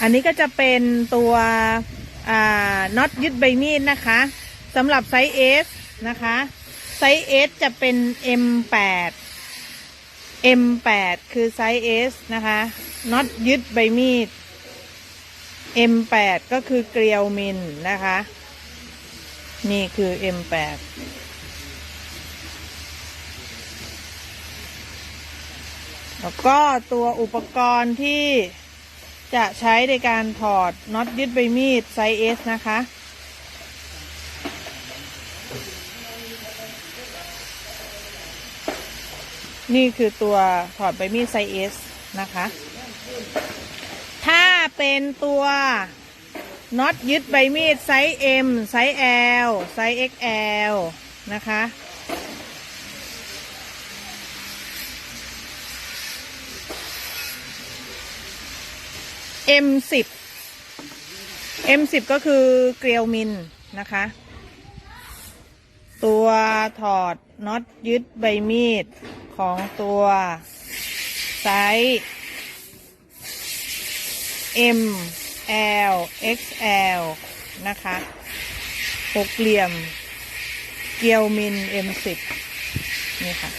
อันนี้ก็จะเป็นตัวน็อตยึดใบมีดนะคะสำหรับไซส์ S นะคะ ไซส์ S จะเป็น M8 M8 คือไซส์ S นะคะน็อตยึดใบมีด M8 ก็คือเกลียวมิลนะคะ นี่คือ M8 แล้วก็ตัวอุปกรณ์ที่ จะใช้ในการถอดน็อตยึดใบมีดไซส์ S นะคะ นี่คือตัวถอดใบมีดไซส์ S นะคะ ถ้าเป็นตัวน็อตยึดใบมีดไซส์ M ไซส์ L ไซส์ XL นะคะ M10 M10 ก็คือเกลียวมิลนะคะ ตัวถอดน็อตยึดใบมีดของตัวไซส์ M L XL นะคะหกเหลี่ยม เกลียวมิล M10 นี่ค่ะ